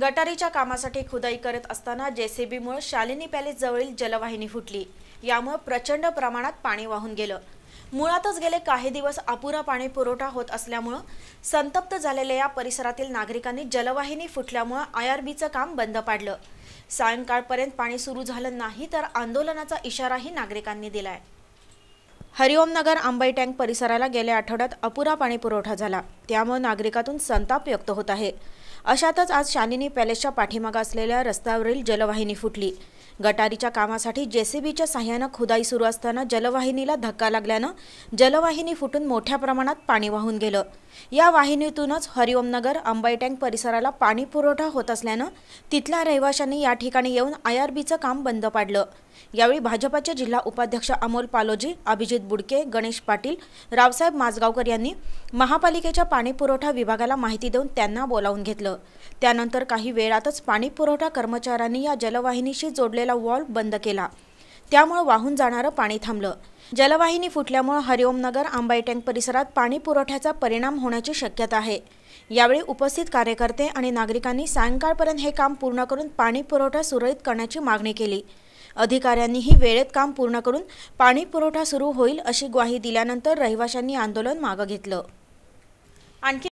गटारीच्या कामासाठी खुदाई करत असताना जेसीबीमुळे शालिनी पॅलेस जवळील जलवाहिनी फुटली. यामुळे प्रचंड प्रमाणात पाणी वाहून गेलं. मुळातच गेले काही दिवस अपुरा पाणी पुरवठा होत असल्यामुळं संतप्त झालेल्या या परिसरातील नागरिकांनी जलवाहिनी फुटल्यामुळं आय आर बीचं काम बंद पाडलं. सायंकाळपर्यंत पाणी सुरू झालं नाही तर आंदोलनाचा इशाराही नागरिकांनी दिलाय. हरिओमनगर आंबाई टँक परिसराला गेल्या आठवड्यात अपुरा पाणी पुरवठा झाला. त्यामुळे नागरिकातून संताप व्यक्त होत आहे. अशातच आज शालिनी पॅलेसच्या पाठीमागं असलेल्या रस्त्यावरील जलवाहिनी फुटली. गटारीच्या कामासाठी जेसीबीच्या साह्यानं खुदाई सुरू असताना जलवाहिनीला धक्का लागल्यानं जलवाहिनी फुटून मोठ्या प्रमाणात पाणी वाहून गेलं. या वाहिनीतूनच हरिओमनगर अंबाई टँक परिसराला पाणी पुरवठा होत असल्यानं तिथल्या रहिवाशांनी या ठिकाणी येऊन आय आर बीचं काम बंद पाडलं. यावेळी भाजपाचे जिल्हा उपाध्यक्ष अमोल पालोजी अभिजित बुडके गणेश पाटील रावसाहेब माजगावकर यांनी महापालिकेच्या पाणी पुरवठा विभागाला माहिती देऊन त्यांना बोलावून घेतलं. त्यानंतर काही वेळातच पाणी पुरवठा कर्मचाऱ्यांनी या जलवाहिनीशी जोड दबलेला वॉल्व बंद केला. त्यामुळे वाहून जाणारं पाणी थांबलं. जलवाहिनी फुटल्यामुळे हरिओमनगर आंबाई टँक परिसरात पाणी पुरवठ्याचा परिणाम होण्याची शक्यता आहे. यावेळी उपस्थित कार्यकर्ते आणि नागरिकांनी सायंकाळपर्यंत हे काम पूर्ण करून पाणी पुरवठा सुरळीत करण्याची मागणी केली. अधिकाऱ्यांनीही वेळेत काम पूर्ण करून पाणी पुरवठा सुरू होईल अशी ग्वाही दिल्यानंतर रहिवाशांनी आंदोलन मागं घेतलं. आणखी